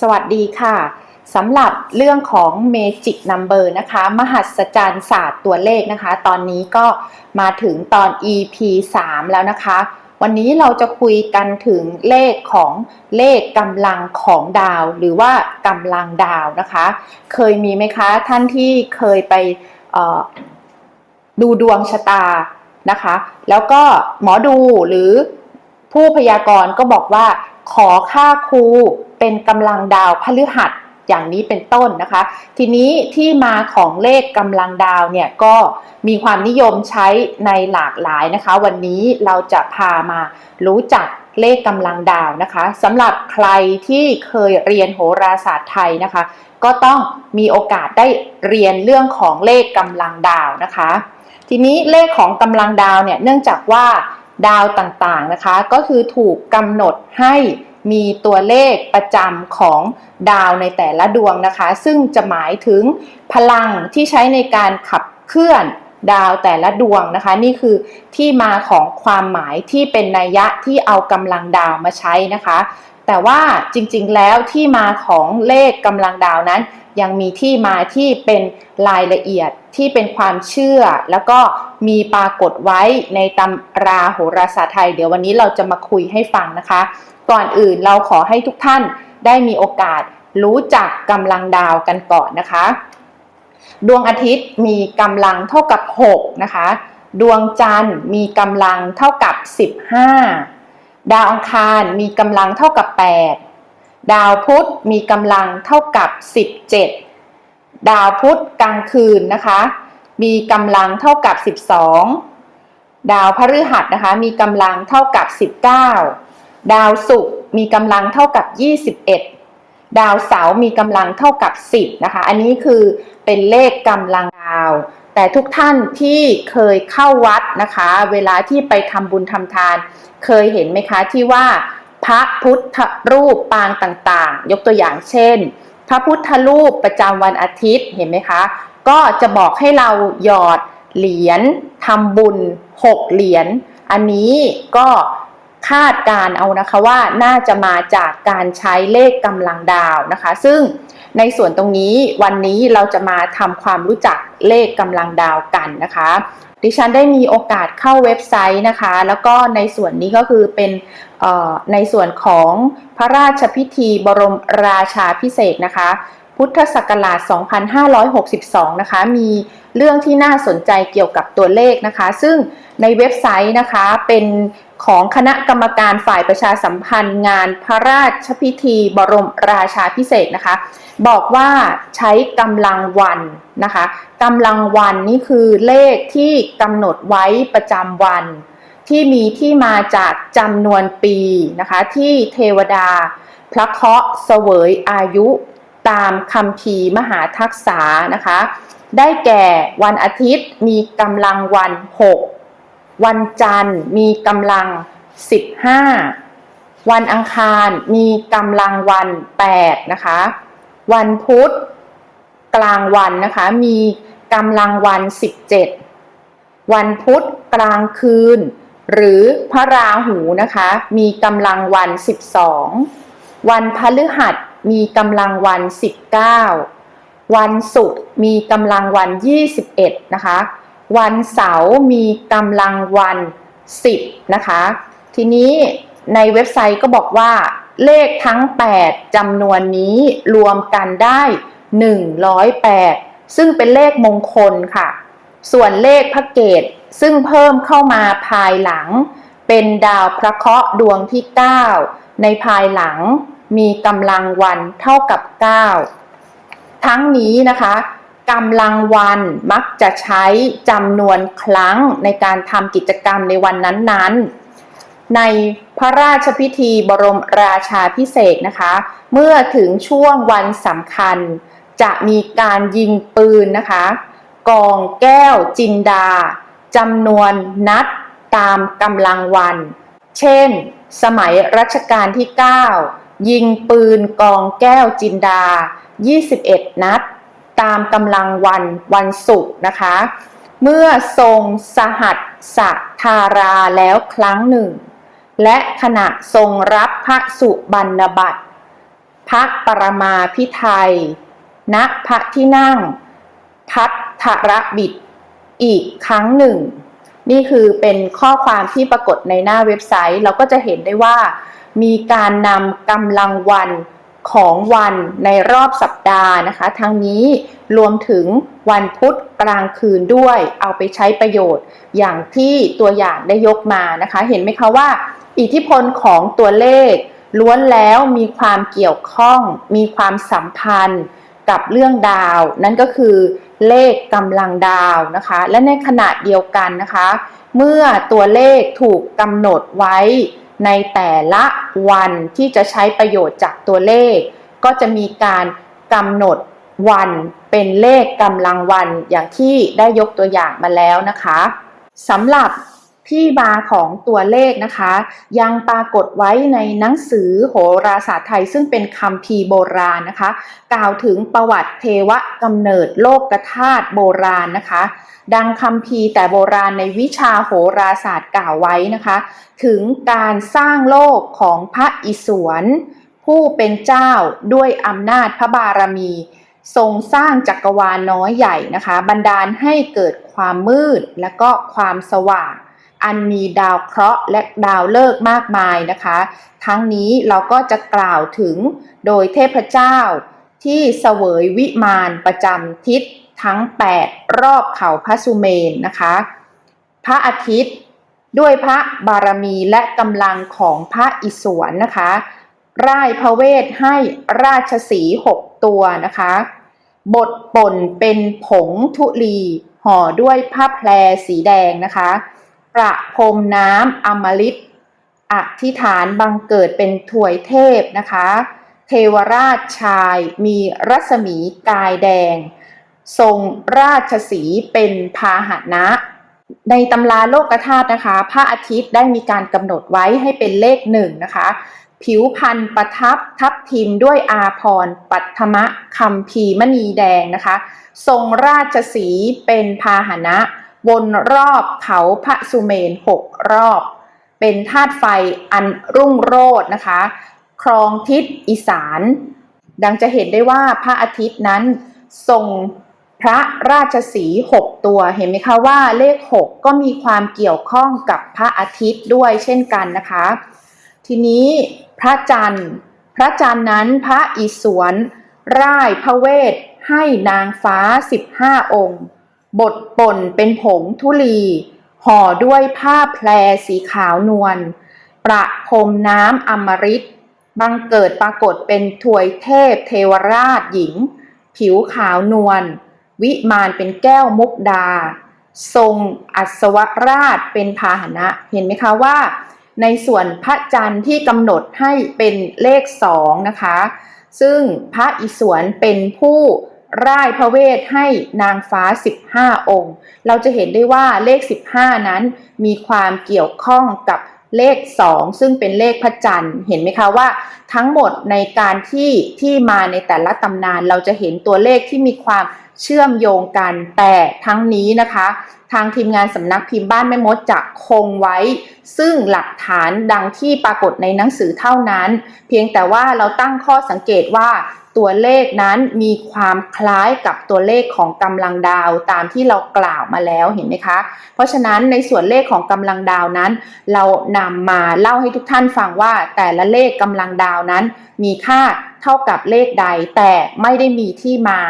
สวัสดีค่ะสำหรับเรื่องของ Magic Number นะคะ มหัศจรรย์ศาสตร์ตัวเลขนะคะ ตอนนี้ก็มาถึงตอน EP 3 แล้วนะคะ วันนี้เราจะคุยกันถึงเลขของเลขกำลังของดาว หรือว่ากำลังดาวนะคะ เคยมีไหมคะท่านที่เคยไปดูดวงชะตานะคะ แล้วก็หมอดูหรือผู้พยากรณ์ก็บอกว่าขอค่าครู เป็นกำลังดาวพฤหัสอย่างนี้เป็นต้นนะคะ ทีนี้ที่มาของเลขกำลังดาวเนี่ยก็มีความนิยมใช้ในหลากหลายนะคะ วันนี้เราจะพามารู้จักเลขกำลังดาวนะคะสำหรับใครที่เคยเรียนโหราศาสตร์ไทยนะคะ ก็ต้องมีโอกาสได้เรียนเรื่องของเลขกำลังดาวนะคะ ทีนี้เลขของกำลังดาวเนี่ยเนื่องจากว่าดาวต่างๆนะคะ ก็คือถูกกำหนดให้ มีตัวเลขประจำของดาวในแต่ละดวงนะคะ ซึ่งจะหมายถึงพลังที่ใช้ในการขับเคลื่อนดาวแต่ละดวงนะคะ นี่คือที่มาของความหมายที่เป็นนัยยะที่เอากำลังดาวมาใช้นะคะ แต่ว่าจริงๆแล้วที่มาของเลขกำลังดาวนั้น ยังมีที่มาที่เป็นรายละเอียดที่เป็นความเชื่อ แล้วก็มีปรากฏไว้ในตำราโหราศาสตร์ไทย เดี๋ยววันนี้เราจะมาคุยให้ฟังนะคะ ก่อนอื่นเราขอให้ทุกท่านได้มีโอกาสรู้จักกำลังดาวกันก่อนนะคะ ดวงอาทิตย์มีกำลังเท่ากับ 6 นะคะ ดวงจันทร์มีกำลังเท่ากับ 15 ดาวอังคารมีกำลังเท่ากับ 8 ดาวพุธมีกำลังเท่ากับ 17 ดาวพุธกลางคืนนะคะ มีกำลังเท่ากับ 12 ดาวพฤหัสนะคะ มีกำลังเท่ากับ 19 ดาวศุกร์มีกำลังเท่ากับ 21 ดาวเสาร์มีกำลังเท่ากับ 10 นะคะ อันนี้คือเป็นเลขกำลังดาว แต่ทุกท่านที่เคยเข้าวัดนะคะ เวลาที่ไปทำบุญทำทาน เคยเห็นไหมคะที่ว่าพระพุทธรูปปางต่างๆ ยกตัวอย่างเช่น พระพุทธรูปประจำวันอาทิตย์เห็นไหมคะ ก็จะบอกให้เราหยอดเหรียญทำบุญ 6 เหรียญอันนี้ก็ คาดการเอานะคะว่าน่าจะมาจากการใช้เลขกำลังดาวนะคะ ซึ่งในส่วนตรงนี้วันนี้เราจะมาทำความรู้จักเลขกำลังดาวกันนะคะ ดิฉันได้มีโอกาสเข้าเว็บไซต์นะคะ แล้วก็ในส่วนนี้ก็คือเป็นในส่วนของพระราชพิธีบรมราชาพิเศษนะคะ พุทธศักราช 2562 นะคะ มีเรื่องที่น่าสนใจเกี่ยวกับตัวเลขนะคะ ซึ่งในเว็บไซต์นะคะเป็นของคณะกรรมการฝ่ายประชาสัมพันธ์งานพระราชพิธีบรมราชาพิเศษนะคะ บอกว่าใช้กำลังวันนะคะกำลังวันนี่คือเลขที่กำหนดไว้ประจำวัน ที่มีที่มาจากจำนวนปีนะคะ ที่เทวดา พระเคราะห์เสวยอายุ ตามคำพีมหาทักษานะคะ ได้แก่วันอาทิตย์มีกำลังวัน 6 วันจันทร์มีกำลัง 15 วันอังคารมีกำลังวัน 8 นะคะ วันพุธกลางวันนะคะมีกำลังวัน 17 วันพุธกลางคืน หรือพระราหูนะคะ มีกำลังวัน 12 วันพฤหัส มีกำลังวัน 19 วันศุกร์มีกำลังวัน 21 นะคะ วันเสาร์มีกำลังวัน 10 นะคะ ทีนี้ในเว็บไซต์ก็บอกว่าเลขทั้ง 8จำนวนนี้รวมกันได้ 108 ซึ่งเป็นเลขมงคลค่ะ ส่วนเลขพระเกตซึ่งเพิ่มเข้ามาภายหลัง เป็นดาวพระเคราะห์ดวงที่ 9 ในภายหลัง มีกำลังวันเท่ากับ 9 ทั้งนี้นะคะกำลังวันมักจะใช้จำนวนครั้งในการทำกิจกรรมในวันนั้นๆ ในพระราชพิธีบรมราชาพิเศษนะคะ เมื่อถึงช่วงวันสำคัญ จะมีการยิงปืนนะคะ กองแก้วจินดาจำนวนนัดตามกำลังวัน เช่น สมัยรัชกาลที่ 9 ยิงปืนกองแก้วจินดา 21 นัด ตามกำลังวันวันศุกร์นะคะ เมื่อทรงสหัสสธาราแล้วครั้งหนึ่ง และขณะทรงรับพระสุบรรณบัตรพระปรมาพิไทยณพระที่นั่ง พัทรบิดอีกครั้งหนึ่ง นี่คือเป็นข้อความที่ปรากฏในหน้าเว็บไซต์ เราก็จะเห็นได้ว่า มีการนำกำลังวันของวันในรอบสัปดาห์นะคะ ทั้งนี้รวมถึงวันพุธกลางคืนด้วย เอาไปใช้ประโยชน์ อย่างที่ตัวอย่างได้ยกมานะคะ เห็นไหมคะว่า อิทธิพลของตัวเลข ล้วนแล้วมีความเกี่ยวข้อง มีความสัมพันธ์ กับเรื่องดาว นั่นก็คือเลขกำลังดาวนะคะ และในขณะเดียวกันนะคะ เมื่อตัวเลขถูกกำหนดไว้ในแต่ละวันที่จะใช้ประโยชน์จากตัวเลข ก็จะมีการกำหนดวันเป็นเลขกำลังวันอย่างที่ได้ยกตัวอย่างมาแล้วนะคะสำหรับ ที่มาของตัวเลขนะคะ ยังปรากฏไว้ในหนังสือโหราศาสตร์ไทย ซึ่งเป็นคำพีโบราณนะคะ กล่าวถึงประวัติเทวะกำเนิดโลกธาตุโบราณนะคะ ดังคำพีแต่โบราณในวิชาโหราศาสตร์กล่าวไว้นะคะ ถึงการสร้างโลกของพระอิศวรผู้เป็นเจ้าด้วยอำนาจพระบารมี ทรงสร้างจักรวาลน้อยใหญ่นะคะ บันดาลให้เกิดความมืดและก็ความสว่าง อันมีดาวเคราะห์และดาวฤกษ์มากมายนะคะ ทั้งนี้เราก็จะกล่าวถึงโดยเทพเจ้า ที่เสวยวิมานประจำทิศทั้ง 8 รอบเขาพระสุเมนนะคะ พระอาทิตย์ด้วยพระบารมีและกำลังของพระอิศวรนะคะร่ายพระเวทให้ราชสีห์หกตัวนะคะ บทป่นเป็นผงทุลีห่อด้วยผ้าแพรสีแดงนะคะ ประพรมน้ำอมฤตอธิษฐานบังเกิดเป็นถวยเทพนะคะ เทวราชชายมีรัศมีกายแดง ทรงราชสีเป็นพาหนะ ในตำราโลกธาตุนะคะ พระอาทิตย์ได้มีการกำหนดไว้ให้เป็นเลขหนึ่งนะคะ ผิวพันธ์ประทับทับทิมด้วยอาพรปัทมะคำพีมณีแดงนะคะ ทรงราชสีเป็นพาหนะ วนรอบเขาพระสุเมนหกรอบ เป็นธาตุไฟอันรุ่งโรจน์นะคะ ครองทิศอีสาน ดังจะเห็นได้ว่าพระอาทิตย์นั้นทรงพระราชสีห์หกตัวเห็นไหมคะว่าเลขหกก็มีความเกี่ยวข้องกับพระอาทิตย์ด้วยเช่นกันนะคะ ทีนี้พระจันทร์ พระจันทร์นั้นพระอิศวรร่ายพระเวทให้นางฟ้าสิบห้าองค์ บทป่นเป็นผงทุลี ห่อด้วยผ้าแพรสีขาวนวล ประพรมน้ำอมฤต บังเกิดปรากฏเป็นถวยเทพเทวราชหญิง ผิวขาวนวล วิมานเป็นแก้วมุกดา ทรงอัศวราชเป็นพาหนะ เห็นไหมคะว่า ในส่วนพระจันทร์ที่กำหนดให้เป็นเลขสองนะคะ ซึ่งพระอิศวรเป็นผู้ ร่ายพระเวทให้นางฟ้า 15 องค์ เราจะเห็นได้ว่าเลข 15 นั้นมีความเกี่ยวข้องกับเลข 2 ซึ่งเป็นเลขพระจันทร์เห็นไหมคะว่า ทั้งหมดในการที่ที่มาในแต่ละตำนานเราจะเห็นตัวเลขที่มีความเชื่อมโยงกันแต่ทั้งนี้นะคะ ทางทีมงานสำนักพิมพ์บ้านแม่มดจะคงไว้ ซึ่งหลักฐานดังที่ปรากฏในหนังสือเท่านั้น เพียงแต่ว่าเราตั้งข้อสังเกตว่า ตัวเลขนั้นมีความคล้ายกับตัวเลขของกำลังดาวตามที่เรากล่าวมาแล้วเห็นไหมคะ เพราะฉะนั้นในส่วนเลขของกำลังดาวนั้น เรานำมาเล่าให้ทุกท่านฟังว่าแต่ละเลขกำลังดาวนั้นมีค่า เท่ากับเลขใดแต่ไม่ได้มีที่มา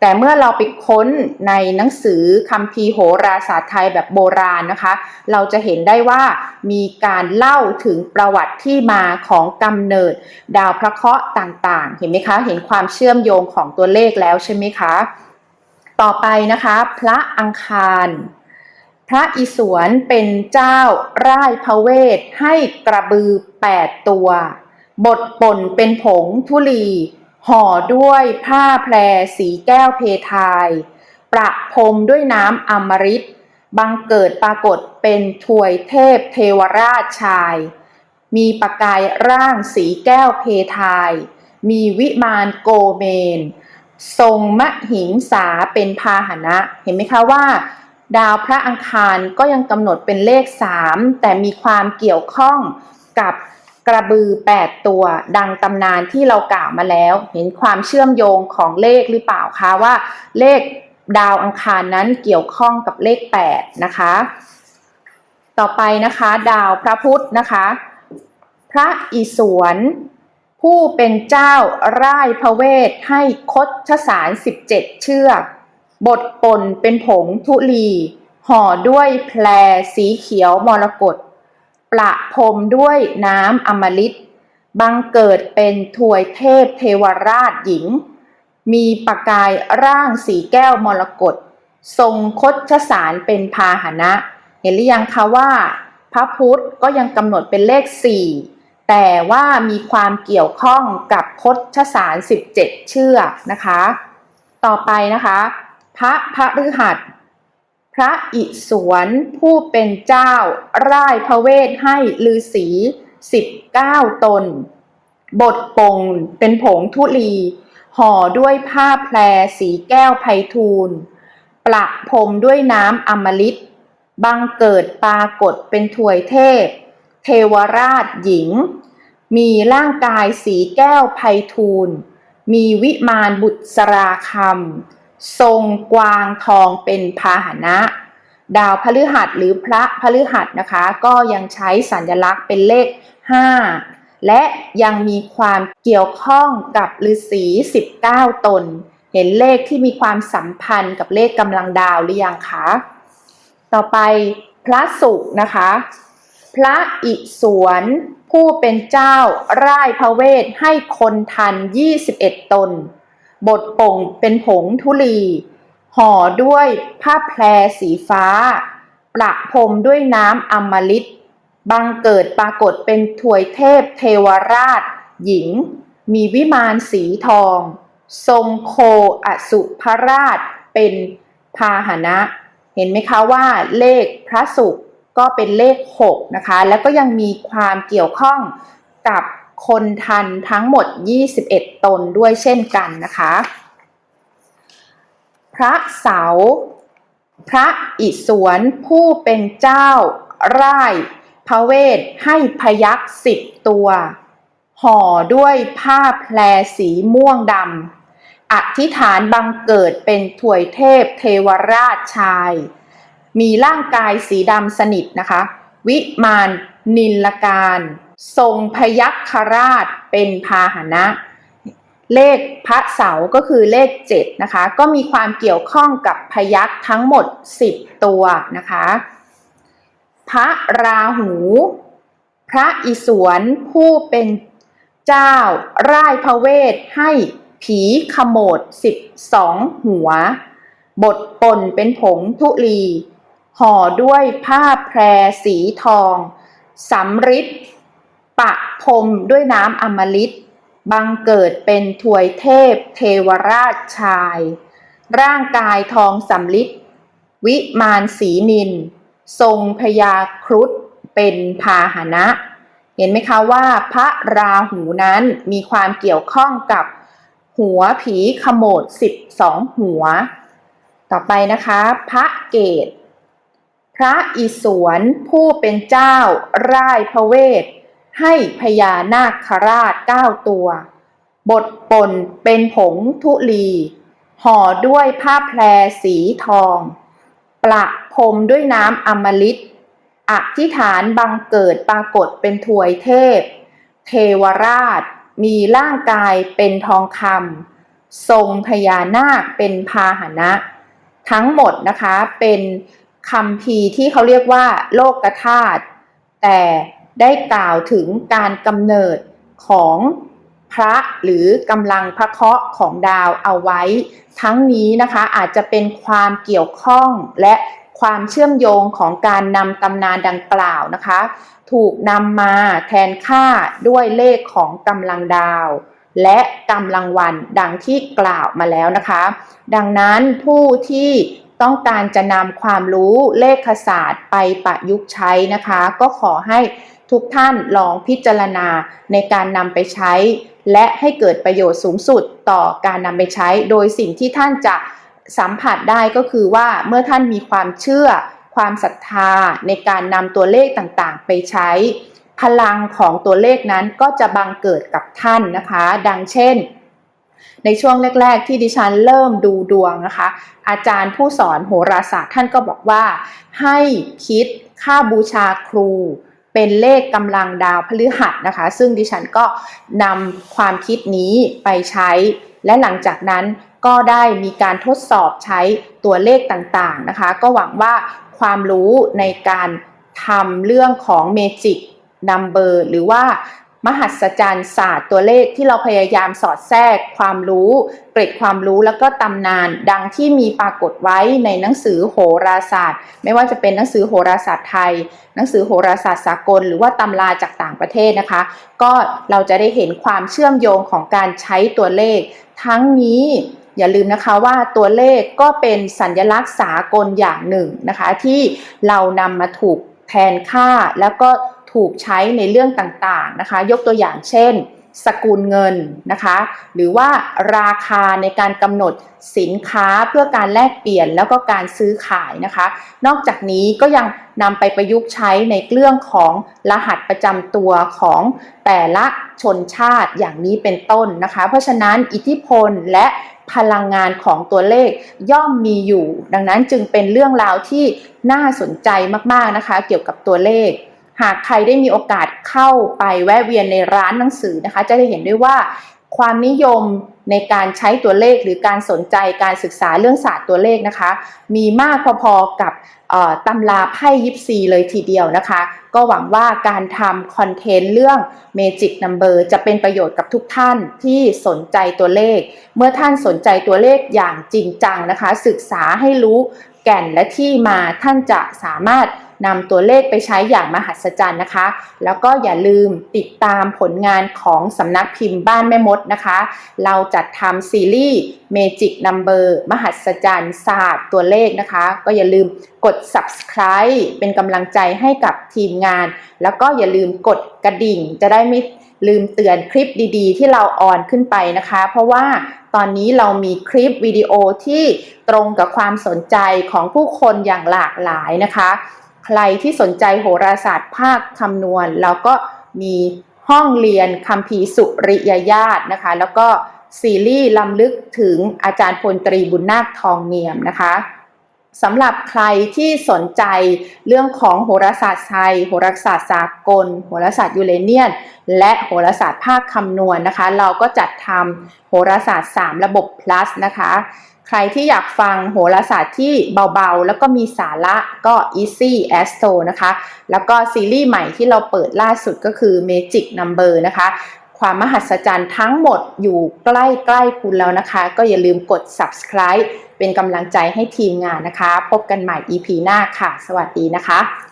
แต่เมื่อเราไปค้นในหนังสือคัมภีร์โหราศาสตร์ไทยแบบโบราณนะคะ เราจะเห็นได้ว่ามีการเล่าถึงประวัติที่มาของกำเนิด ดาวพระเคราะห์ต่างๆ เห็นไหมคะ เห็นความเชื่อมโยงของตัวเลขแล้วใช่ไหมคะ ต่อไปนะคะ พระอังคารพระอิศวรเป็นเจ้าร่ายพระเวทให้กระบือแปดตัว บทป่นเป็นผงทุลีห่อด้วยผ้าแพรสีแก้วเพทาย ประพรมด้วยน้ำอมฤตบังเกิดปรากฏเป็นถวยเทพเทวราชชาย มีประกายร่างสีแก้วเพทาย มีวิมานโกเมน ทรงมหิงสาเป็นพาหนะ เห็นไหมคะว่า ดาวพระอังคารก็ยังกำหนดเป็นเลข 3 แต่มีความเกี่ยวข้องกับ กระบือ 8 ตัว ดังตำนานที่เรากล่าวมาแล้ว เห็นความเชื่อมโยงของเลขหรือเปล่าคะว่า เลขดาวอังคารนั้นเกี่ยวข้องกับเลข 8 นะคะ ต่อไปนะคะ ดาวพระพุธนะคะ พระอิศวรผู้เป็นเจ้าร่ายพระเวทให้คดชสาร 17 เชือกบทปนเป็นผงทุลี ห่อด้วยแพรสีเขียวมรกต ประพรมด้วยน้ำอมฤตบังเกิดเป็นถวยเทพเทวราชหญิง มีประกายร่างสีแก้วมรกตทรงคดชสารเป็นพาหนะ เห็นหรือยังคะว่า พระพุทธก็ยังกำหนดเป็นเลข 4 แต่ว่ามีความเกี่ยวข้องกับคดชสาร 17 เชือกนะคะ ต่อไปนะคะ พระพระฤหัส พระอิศวรผู้เป็นเจ้า ร่ายพระเวทให้ฤาษี19ตน บทปงเป็นผงทุลี ห่อด้วยผ้าแพรสีแก้วไพทูลประพรมด้วยน้ำอมฤตบังเกิดปรากฏเป็นถวยเทพ เทวราชหญิง มีร่างกายสีแก้วไพทูลมีวิมานบุตรสราคำ ทรงกวางทองเป็นพาหนะ ดาวพฤหัสหรือพระพฤหัสนะคะ ก็ยังใช้สัญลักษณ์เป็นเลข 5 และยังมีความเกี่ยวข้องกับฤาษี 19 ตน เห็นเลขที่มีความสัมพันธ์กับเลขกำลังดาวหรือยังคะ ต่อไปพระศุนะคะ พระอิศวรผู้เป็นเจ้าร่ายพระเวทให้คนทัน 21 ตน บทป่งเป็นผงทุลี ห่อด้วยผ้าแพรสีฟ้า ประพรมด้วยน้ำอมฤตบังเกิดปรากฏเป็นถวยเทพเทวราช หญิง มีวิมานสีทอง ทรงโคอสุภราชเป็นพาหนะ เห็นไหมคะว่าเลขพระศุกร์ก็เป็นเลข 6 นะคะ แล้วก็ยังมีความเกี่ยวข้องกับ คนทันทั้งหมด 21 ตนด้วยเช่นกันนะคะ พระเสา พระอิศวรผู้เป็นเจ้าร่ายพระเวทให้พยักสิบตัว ห่อด้วยผ้าแพรสีม่วงดำอธิษฐานบังเกิดเป็นถวยเทพเทวราชชาย มีร่างกายสีดำสนิทนะคะ วิมานนิลการ ทรงพยัคฆราชเป็นพาหนะ เลขพระเสาก็คือเลข 7 นะคะ ก็มีความเกี่ยวข้องกับพยัคฆ์ทั้งหมด 10 ตัวนะคะ พระราหู พระอิศวรผู้เป็นเจ้าร่ายพระเวทให้ผีขโมด 12 หัวบทปนเป็นผงทุลี ห่อด้วยผ้าแพรสีทองสำริด ปะพรมด้วยน้ำอมฤตบังเกิดเป็นถวยเทพเทวราชชาย ร่างกายทองสำลิดวิมานสีนิน ทรงพยาครุฑเป็นพาหนะ เห็นไหมคะว่าพระราหูนั้นมีความเกี่ยวข้องกับหัวผีขโมด12หัว ต่อไปนะคะ พระเกต พระอิศวรผู้เป็นเจ้า ร่ายพระเวท ให้พญานาคราชเก้าตัวบทปนเป็นผงทุลี ห่อด้วยผ้าแพรสีทอง ประพรมด้วยน้ำอมฤตอธิษฐานบังเกิดปรากฏเป็นถวยเทพ เทวราชมีร่างกายเป็นทองคำทรงพญานาคเป็นพาหนะ ทั้งหมดนะคะเป็นคำพีที่เขาเรียกว่าโลกธาตุแต่ ได้กล่าวถึงการกำเนิดของพระหรือกำลังพระเคราะห์ของดาวเอาไว้ ทั้งนี้นะคะอาจจะเป็นความเกี่ยวข้องและความเชื่อมโยงของการนำตำนานดังกล่าวนะคะ ถูกนำมาแทนค่าด้วยเลขของกำลังดาว และกำลังวันดังที่กล่าวมาแล้วนะคะ ดังนั้นผู้ที่ต้องการจะนำความรู้เลขศาสตร์ไปประยุกต์ใช้นะคะ ก็ขอให้ ทุกท่านลองพิจารณาในการนำไปใช้ และให้เกิดประโยชน์สูงสุดต่อการนำไปใช้ โดยสิ่งที่ท่านจะสัมผัสได้ก็คือว่าเมื่อท่านมีความเชื่อ ความศรัทธาในการนำตัวเลขต่างๆ ไปใช้ พลังของตัวเลขนั้นก็จะบังเกิดกับท่านนะคะ ดังเช่น ในช่วงแรก ๆ ที่ดิฉันเริ่มดูดวงนะคะ อาจารย์ผู้สอนโหราศาสตร์ท่านก็บอกว่า ให้คิดค่าบูชาครู เป็นเลขกำลังดาวพฤหัสนะคะ ซึ่งดิฉันก็นำความคิดนี้ไปใช้ และหลังจากนั้นก็ได้มีการทดสอบใช้ตัวเลขต่างๆนะคะ ก็หวังว่าความรู้ในการทำเรื่องของเมจิกนัมเบอร์หรือว่า มหัศจรรย์ศาสตร์ตัวเลขที่เราพยายามสอดแทรกความรู้เกร็ดความรู้แล้วก็ตำนาน ดังที่มีปรากฏไว้ในหนังสือโหราศาสตร์ ไม่ว่าจะเป็นหนังสือโหราศาสตร์ไทย หนังสือโหราศาสตร์สากล หรือว่าตำราจากต่างประเทศนะคะ ก็เราจะได้เห็นความเชื่อมโยงของการใช้ตัวเลข ทั้งนี้อย่าลืมนะคะว่าตัวเลขก็เป็นสัญลักษณ์สากลอย่างหนึ่งนะคะ ที่เรานำมาถูกแทนค่าแล้วก็ ถูกใช้ในเรื่องต่างๆนะคะ ยกตัวอย่างเช่น สกุลเงินนะคะ หรือว่าราคาในการกำหนดสินค้าเพื่อการแลกเปลี่ยนแล้วก็การซื้อขายนะคะ นอกจากนี้ก็ยังนำไปประยุกต์ใช้ในเรื่องของรหัสประจำตัวของแต่ละชนชาติอย่างนี้เป็นต้นนะคะ เพราะฉะนั้นอิทธิพลและพลังงานของตัวเลขย่อมมีอยู่ ดังนั้นจึงเป็นเรื่องราวที่น่าสนใจมากๆนะคะ เกี่ยวกับตัวเลข หากใครได้มีโอกาสเข้าไปแวะเวียนในร้านหนังสือนะคะ จะได้เห็นด้วยว่าความนิยมในการใช้ตัวเลขหรือการสนใจการศึกษาเรื่องศาสตร์ตัวเลขนะคะ มีมากพอๆกับตำราไพ่ยิปซีเลยทีเดียวนะคะ ก็หวังว่าการทำคอนเทนต์เรื่อง Magic Number จะเป็นประโยชน์กับทุกท่านที่สนใจตัวเลข เมื่อท่านสนใจตัวเลขอย่างจริงจังนะคะ ศึกษาให้รู้แก่นและที่มาท่านจะสามารถ นำตัวเลขไปใช้อย่างมหัศจรรย์นะคะ แล้วก็อย่าลืมติดตามผลงานของสำนักพิมพ์บ้านแม่มดนะคะ เราจัดทำซีรีส์ Magic Number มหัศจรรย์ศาสตร์ตัวเลขนะคะ ก็อย่าลืมกด subscribe เป็นกำลังใจให้กับทีมงาน แล้วก็อย่าลืมกดกระดิ่งจะได้ไม่ลืมเตือนคลิปดีๆ ที่เราออนขึ้นไปนะคะ เพราะว่าตอนนี้เรามีคลิปวิดีโอที่ตรงกับความสนใจของผู้คนอย่างหลากหลายนะคะ ใครที่สนใจโหราศาสตร์ภาคคำนวณเราก็มีห้องเรียนคัมภีสุริยญาตนะคะ แล้วก็ซีรีส์ลำลึกถึงอาจารย์พลตรีบุญนาคทองเนียมนะคะสำหรับใครที่สนใจเรื่องของโหราศาสตร์ไทย โหราศาสตร์สากล โหราศาสตร์ยูเรเนียน และโหราศาสตร์ภาคคำนวณนนะคะ เราก็จัดทำโหราศาสตร์ 3 ระบบ plus นะคะ ใครที่อยากฟังโหราศาสตร์ที่เบาๆ แล้วก็มีสาระก็ easy astro นะคะ แล้วก็ซีรีส์ใหม่ที่เราเปิดล่าสุดก็คือ magic number นะคะ ความมหัศจรรย์ทั้งหมดอยู่ใกล้ๆคุณแล้วนะคะ ก็อย่าลืมกด subscribe เป็นกำลังใจให้ทีมงานนะคะ พบกันใหม่ EP หน้าค่ะ สวัสดีนะคะ